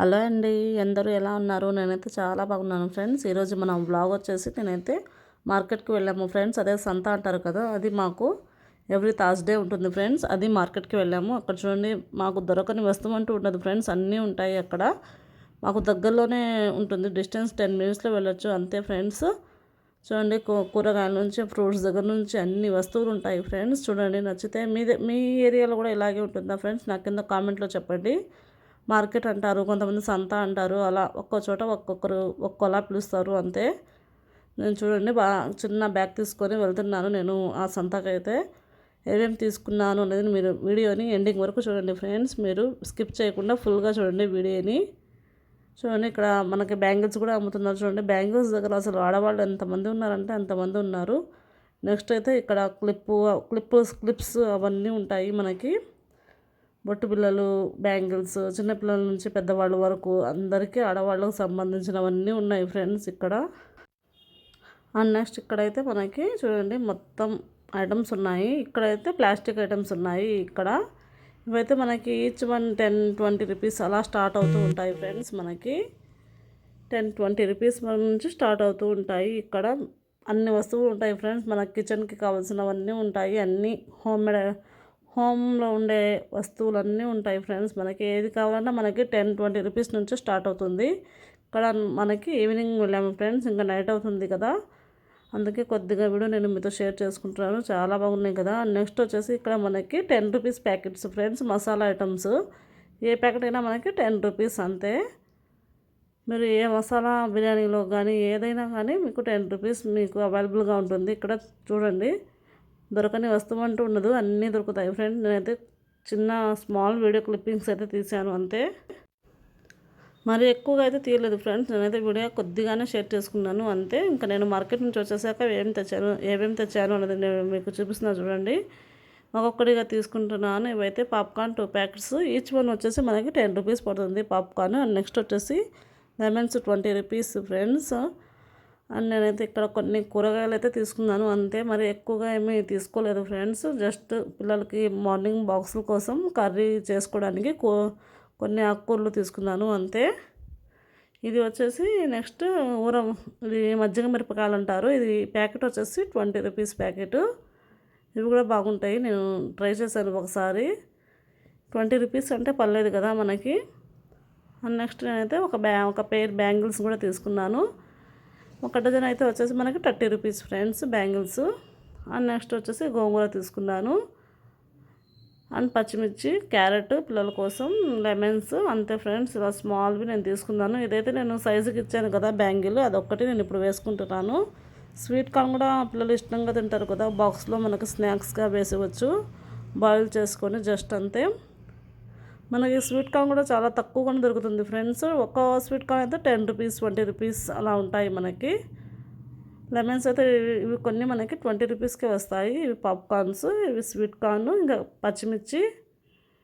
Hello అండి అందరూ ఎలా ఉన్నారు? నేనైతే చాలా బాగున్నాను ఫ్రెండ్స్. ఈరోజు మనం బ్లాగ్ వచ్చేసి నేనైతే మార్కెట్కి వెళ్ళాము ఫ్రెండ్స్. అదే సంత అంటారు కదా అది మాకు ఎవ్రీ థర్స్డే ఉంటుంది ఫ్రెండ్స్. అది మార్కెట్కి వెళ్ళాము. అక్కడ చూడండి మాకు దొరకని వస్తువు అంటూ ఉండదు ఫ్రెండ్స్. అన్నీ ఉంటాయి అక్కడ. మాకు దగ్గరలోనే ఉంటుంది. డిస్టెన్స్ టెన్ మినిట్స్లో వెళ్ళొచ్చు. అంతే ఫ్రెండ్స్. చూడండి కూరగాయల నుంచి ఫ్రూట్స్ దగ్గర నుంచి అన్ని వస్తువులు ఉంటాయి ఫ్రెండ్స్. చూడండి నచ్చితే మీ మీ ఏరియాలో కూడా ఇలాగే ఉంటుందా ఫ్రెండ్స్? నాకు కింద కామెంట్లో చెప్పండి. మార్కెట్ అంటారు కొంతమంది సంత అంటారు అలా ఒక్కో చోట ఒక్కొక్కరు ఒక్కోలా పిలుస్తారు అంతే. నేను చూడండి బా చిన్న బ్యాగ్ తీసుకొని వెళ్తున్నాను నేను ఆ సంతకైతే. ఏమేమి తీసుకున్నాను అనేది మీరు వీడియోని ఎండింగ్ వరకు చూడండి ఫ్రెండ్స్. మీరు స్కిప్ చేయకుండా ఫుల్గా చూడండి వీడియోని. చూడండి ఇక్కడ మనకి బ్యాంగిల్స్ కూడా అమ్ముతున్నారు చూడండి. బ్యాంగిల్స్ దగ్గర అసలు ఆడవాళ్ళు ఎంతమంది ఉన్నారంటే అంతమంది ఉన్నారు. నెక్స్ట్ అయితే ఇక్కడ క్లిప్పు క్లిప్స్ క్లిప్స్ అవన్నీ ఉంటాయి మనకి. బొట్టు పిల్లలు బ్యాంగిల్స్ చిన్నపిల్లల నుంచి పెద్దవాళ్ళ వరకు అందరికీ ఆడవాళ్ళకు సంబంధించినవన్నీ ఉన్నాయి ఫ్రెండ్స్ ఇక్కడ. అండ్ నెక్స్ట్ ఇక్కడైతే మనకి చూడండి మొత్తం ఐటమ్స్ ఉన్నాయి. ఇక్కడైతే ప్లాస్టిక్ ఐటమ్స్ ఉన్నాయి ఇక్కడ. ఇవైతే మనకి each one ten twenty rupees అలా స్టార్ట్ అవుతూ ఉంటాయి ఫ్రెండ్స్ మనకి. టెన్ ట్వంటీ రూపీస్ నుంచి స్టార్ట్ అవుతూ ఉంటాయి. ఇక్కడ అన్ని వస్తువులు ఉంటాయి ఫ్రెండ్స్. మన కిచెన్కి కావాల్సినవన్నీ ఉంటాయి. అన్నీ హోమ్ మేడ్ హోమ్లో ఉండే వస్తువులన్నీ ఉంటాయి ఫ్రెండ్స్. మనకి ఏది కావాలన్నా మనకి టెన్ ట్వంటీ రూపీస్ నుంచి స్టార్ట్ అవుతుంది. ఇక్కడ మనకి ఈవినింగ్ వెళ్ళాము ఫ్రెండ్స్. ఇంకా నైట్ అవుతుంది కదా. అందుకే కొద్దిగా వీడియో నేను మీతో షేర్ చేసుకుంటున్నాను. చాలా బాగున్నాయి కదా. నెక్స్ట్ వచ్చేసి ఇక్కడ మనకి ten rupees packets friends masala items. ఏ ప్యాకెట్ అయినా మనకి టెన్ రూపీస్ అంతే. మీరు ఏ మసాలా బిర్యానీలో కానీ ఏదైనా కానీ మీకు టెన్ రూపీస్ మీకు అవైలబుల్గా ఉంటుంది. ఇక్కడ చూడండి. దొరకని వస్తువు అంటూ ఉండదు అన్నీ దొరుకుతాయి. ఫ్రెండ్ నేనైతే చిన్న స్మాల్ వీడియో క్లిప్పింగ్స్ అయితే తీశాను అంతే. మరి ఎక్కువగా అయితే తీయలేదు ఫ్రెండ్స్. నేనైతే వీడియో కొద్దిగానే షేర్ చేసుకున్నాను అంతే. ఇంకా నేను మార్కెట్ నుంచి వచ్చేసాక ఏం తెచ్చాను ఏమేమి తెచ్చాను అనేది నేను మీకు చూపిస్తున్నా చూడండి. ఒక్కొక్కటిగా తీసుకుంటున్నాను. ఇవైతే popcorn two packets. Each one వచ్చేసి మనకి టెన్ రూపీస్ పడుతుంది పాప్కార్న్. అండ్ నెక్స్ట్ వచ్చేసి lemons twenty rupees friends. And నేనైతే ఇక్కడ కొన్ని కూరగాయలు అయితే తీసుకున్నాను. అంతే మరి ఎక్కువగా ఏమీ తీసుకోలేదు ఫ్రెండ్స్. జస్ట్ పిల్లలకి మార్నింగ్ బాక్సుల కోసం కర్రీ చేసుకోవడానికి కొన్ని ఆకుకూరలు తీసుకున్నాను. అంతే. ఇది వచ్చేసి నెక్స్ట్ ఊర ఇది మజ్జిగ మిరపకాయలు అంటారు. ఇది ప్యాకెట్ వచ్చేసి ట్వంటీ రూపీస్ ప్యాకెట్. ఇవి కూడా బాగుంటాయి. నేను ట్రై చేశాను ఒకసారి. ట్వంటీ రూపీస్ అంటే పర్లేదు కదా మనకి. అండ్ నెక్స్ట్ నేనైతే ఒక బ్యా ఒక పేర్ బ్యాంగిల్స్ కూడా తీసుకున్నాను. ఒక డజన్ అయితే వచ్చేసి మనకి thirty rupees friends bangles. And next వచ్చేసి గోంగూర తీసుకున్నాను. అండ్ పచ్చిమిర్చి క్యారెట్ పిల్లల కోసం లెమన్స్ అంతే ఫ్రెండ్స్. ఇలా స్మాల్వి నేను తీసుకున్నాను. ఇదైతే నేను సైజుకి ఇచ్చాను కదా బ్యాంగిల్ అదొక్కటి నేను ఇప్పుడు వేసుకుంటున్నాను. స్వీట్ కార్న్ కూడా పిల్లలు ఇష్టంగా తింటారు కదా బాక్స్లో మనకు స్నాక్స్గా వేసేవచ్చు బాయిల్ చేసుకొని జస్ట్ అంతే. మనకి స్వీట్ కార్న్ కూడా చాలా తక్కువగానే దొరుకుతుంది ఫ్రెండ్స్. ఒక స్వీట్ కార్న్ అయితే టెన్ రూపీస్ ట్వంటీ రూపీస్ అలా ఉంటాయి మనకి. లెమన్స్ అయితే ఇవి కొన్ని మనకి ట్వంటీ రూపీస్కే వస్తాయి. ఇవి పాప్కార్న్స్ ఇవి స్వీట్ కార్న్ ఇంకా పచ్చిమిర్చి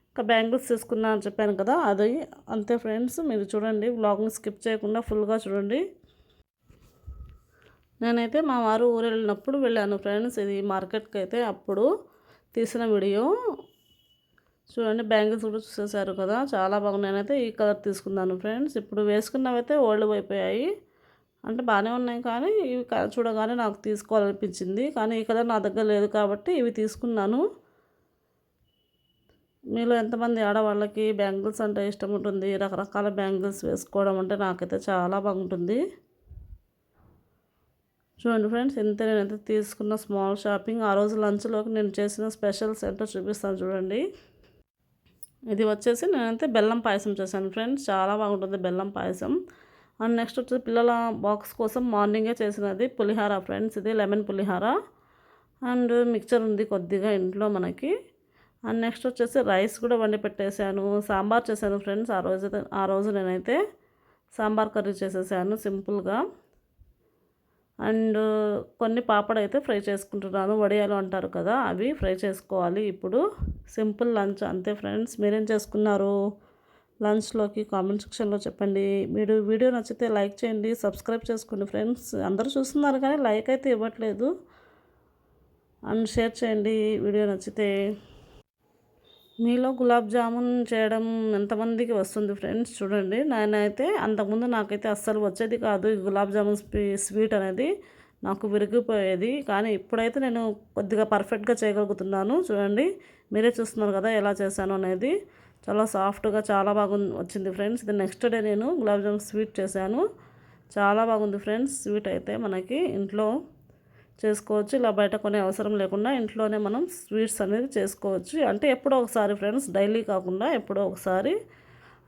ఇంకా బ్యాంగిల్స్ తీసుకున్నా అని చెప్పాను కదా అది అంతే ఫ్రెండ్స్. మీరు చూడండి బ్లాగ్ని స్కిప్ చేయకుండా ఫుల్గా చూడండి. నేనైతే మా వారు ఊరు వెళ్ళినప్పుడు వెళ్ళాను ఫ్రెండ్స్. ఇది మార్కెట్కి అయితే అప్పుడు తీసిన వీడియో. చూడండి బ్యాంగిల్స్ కూడా చూసేసారు కదా. చాలా బాగున్నాయి. అయితే ఈ కలర్ తీసుకున్నాను ఫ్రెండ్స్. ఇప్పుడు వేసుకున్నవైతే ఓల్డ్ అయిపోయాయి. అంటే బాగానే ఉన్నాయి కానీ ఇవి చూడగానే నాకు తీసుకోవాలనిపించింది. కానీ ఈ కలర్ నా దగ్గర లేదు కాబట్టి ఇవి తీసుకున్నాను. మీలో ఎంతమంది ఆడవాళ్ళకి బ్యాంగిల్స్ అంటే ఇష్టం ఉంటుంది? రకరకాల బ్యాంగిల్స్ వేసుకోవడం అంటే నాకైతే చాలా బాగుంటుంది. చూడండి ఫ్రెండ్స్ ఇంత నేనైతే తీసుకున్న స్మాల్ షాపింగ్. ఆ రోజు లంచ్లోకి నేను చేసిన స్పెషల్స్ ఏంటో చూపిస్తాను చూడండి. ఇది వచ్చేసి నేనైతే బెల్లం పాయసం చేశాను ఫ్రెండ్స్. చాలా బాగుంటుంది బెల్లం పాయసం. అండ్ నెక్స్ట్ వచ్చి పిల్లల బాక్స్ కోసం మార్నింగే చేసినది పులిహార ఫ్రెండ్స్. ఇది లెమన్ పులిహార. అండ్ మిక్చర్ ఉంది కొద్దిగా ఇంట్లో మనకి. అండ్ నెక్స్ట్ వచ్చేసి రైస్ కూడా వండి పెట్టేశాను. సాంబార్ చేశాను ఫ్రెండ్స్ ఆ రోజు. ఆ రోజు నేనైతే సాంబార్ కర్రీ చేసేసాను సింపుల్గా. అండ్ కొన్ని పాపడైతే అయితే ఫ్రై చేసుకుంటున్నాను. వడియాలు అంటారు కదా అవి ఫ్రై చేసుకోవాలి ఇప్పుడు. Simple lunch. అంతే ఫ్రెండ్స్ మీరేం చేసుకున్నారు? లంచ్లోకి కామెంట్ సెక్షన్లో చెప్పండి. మీరు వీడియో నచ్చితే లైక్ చేయండి సబ్స్క్రైబ్ చేసుకోండి ఫ్రెండ్స్. అందరూ చూస్తున్నారు కానీ లైక్ అయితే ఇవ్వట్లేదు. అండ్ షేర్ చేయండి వీడియో నచ్చితే. మీలో గులాబ్ జామున్ చేయడం ఎంతమందికి వస్తుంది ఫ్రెండ్స్? చూడండి. నేనైతే అంతకుముందు నాకైతే అస్సలు వచ్చేది కాదు ఈ గులాబ్ జామున్ స్వీట్ అనేది. నాకు విరిగిపోయేది. కానీ ఇప్పుడైతే నేను కొద్దిగా పర్ఫెక్ట్గా చేయగలుగుతున్నాను. చూడండి. మీరే చూస్తున్నారు కదా ఎలా చేశాను అనేది. చాలా సాఫ్ట్గా చాలా బాగుంది వచ్చింది ఫ్రెండ్స్. ఇది నెక్స్ట్ డే నేను గులాబ్ జామున్ స్వీట్ చేశాను. చాలా బాగుంది ఫ్రెండ్స్. స్వీట్ అయితే మనకి ఇంట్లో చేసుకోవచ్చు. ఇలా బయట కొనే అవసరం లేకుండా ఇంట్లోనే మనం స్వీట్స్ అనేది చేసుకోవచ్చు. అంటే ఎప్పుడో ఒకసారి ఫ్రెండ్స్ డైలీ కాకుండా ఎప్పుడో ఒకసారి.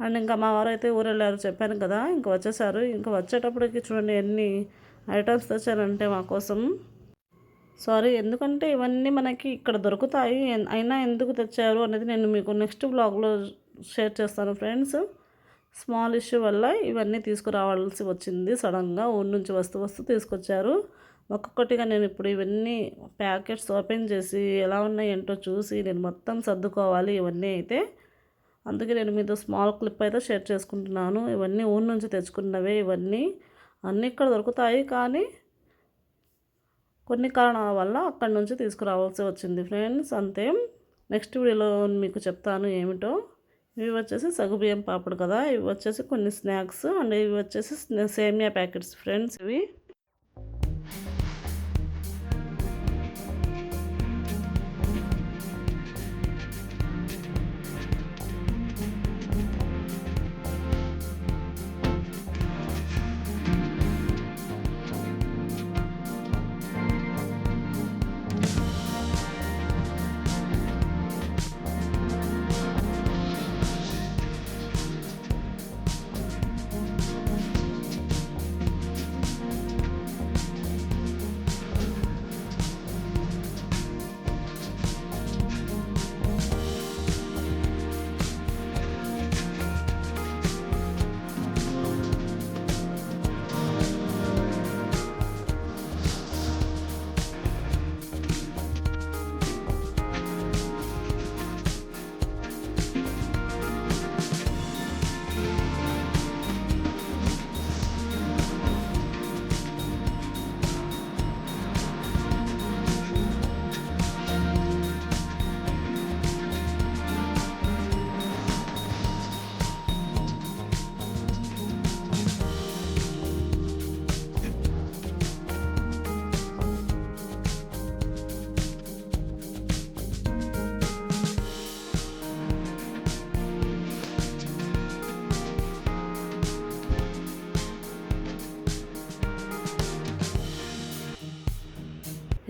అండ్ ఇంకా మా వారు అయితే ఊరు వెళ్ళారు చెప్పాను కదా. ఇంకా వచ్చేసారు. ఇంకా వచ్చేటప్పటికి చూడండి ఎన్ని ఐటమ్స్ తెచ్చారంటే మా కోసం. సారీ ఎందుకంటే ఇవన్నీ మనకి ఇక్కడ దొరుకుతాయి. అయినా ఎందుకు తెచ్చారు అనేది నేను మీకు నెక్స్ట్ బ్లాగ్లో షేర్ చేస్తాను ఫ్రెండ్స్. స్మాల్ ఇష్యూ వల్ల ఇవన్నీ తీసుకురావాల్సి వచ్చింది సడన్గా. ఊరి నుంచి వస్తూ వస్తూ తీసుకొచ్చారు. ఒక్కొక్కటిగా నేను ఇప్పుడు ఇవన్నీ ప్యాకెట్స్ ఓపెన్ చేసి ఎలా ఉన్నాయి ఏంటో చూసి నేను మొత్తం సర్దుకోవాలి ఇవన్నీ అయితే. అందుకే నేను మీతో స్మాల్ క్లిప్ అయితే షేర్ చేసుకుంటున్నాను. ఇవన్నీ ఊరి నుంచి తెచ్చుకున్నవే ఇవన్నీ. అన్నీ ఇక్కడ దొరుకుతాయి కానీ కొన్ని కారణాల వల్ల అక్కడి నుంచి తీసుకురావాల్సి వచ్చింది. ఫ్రెండ్స్ అంతే. నెక్స్ట్ వీడియోలో మీకు చెప్తాను ఏమిటో. ఇవి వచ్చేసి సగుబియ్యం పాపడు కదా. ఇవి వచ్చేసి కొన్ని స్నాక్స్ అండ్ ఇవి వచ్చేసి సేమియా ప్యాకెట్స్. ఫ్రెండ్స్ ఇవి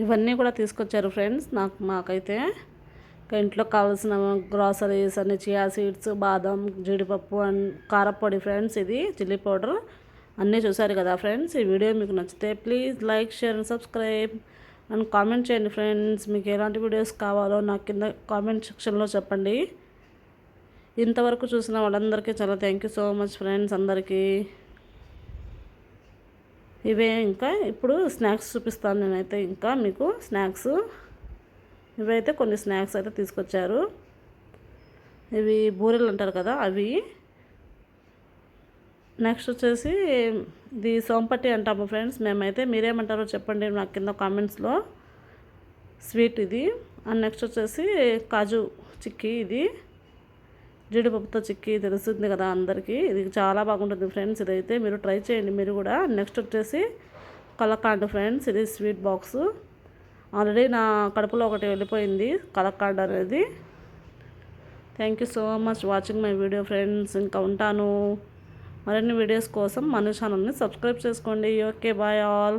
ఇవన్నీ కూడా తీసుకొచ్చారు ఫ్రెండ్స్ నాకు మాకైతే. ఇంట్లో కావాల్సిన గ్రాసరీస్ అన్ని చియా సీడ్స్ బాదం జీడిపప్పు అండ్ కారపొడి ఫ్రెండ్స్ ఇది చిల్లీ పౌడర్ అన్నీ చూసారు కదా ఫ్రెండ్స్. ఈ వీడియో మీకు నచ్చితే please like share and subscribe. And comment చేయండి ఫ్రెండ్స్ మీకు ఎలాంటి వీడియోస్ కావాలో నాకు కింద కామెంట్ సెక్షన్లో చెప్పండి. ఇంతవరకు చూసిన వాళ్ళందరికీ చాలా thank you so much friends అందరికీ. ఇవే ఇంకా ఇప్పుడు స్నాక్స్ చూపిస్తాను నేనైతే ఇంకా మీకు స్నాక్స్. ఇవైతే కొన్ని స్నాక్స్ అయితే తీసుకొచ్చారు. ఇవి బూరెలు అంటారు కదా అవి. నెక్స్ట్ వచ్చేసి ఇది సోంపట్టి అంటాము ఫ్రెండ్స్. మేమైతే మీరేమంటారో చెప్పండి నాకు కింద కామెంట్స్లో. స్వీట్ ఇది. అండ్ నెక్స్ట్ వచ్చేసి కాజు చిక్కీ ఇది. జీడిపప్పుతో చిక్కి తెలుస్తుంది కదా అందరికీ. ఇది చాలా బాగుంటుంది ఫ్రెండ్స్. ఇదైతే మీరు ట్రై చేయండి. మీరు కూడా నెక్స్ట్ వచ్చేసి కలకాండ్ ఫ్రెండ్స్. ఇది స్వీట్ బాక్స్. ఆల్రెడీ నా కడుపులో ఒకటి వెళ్ళిపోయింది కలకాండ్ అనేది. Thank you so much watching my video friends ఇంకా ఉంటాను. మరిన్ని వీడియోస్ కోసం మన ఛానల్ని సబ్స్క్రైబ్ చేసుకోండి. Okay bye all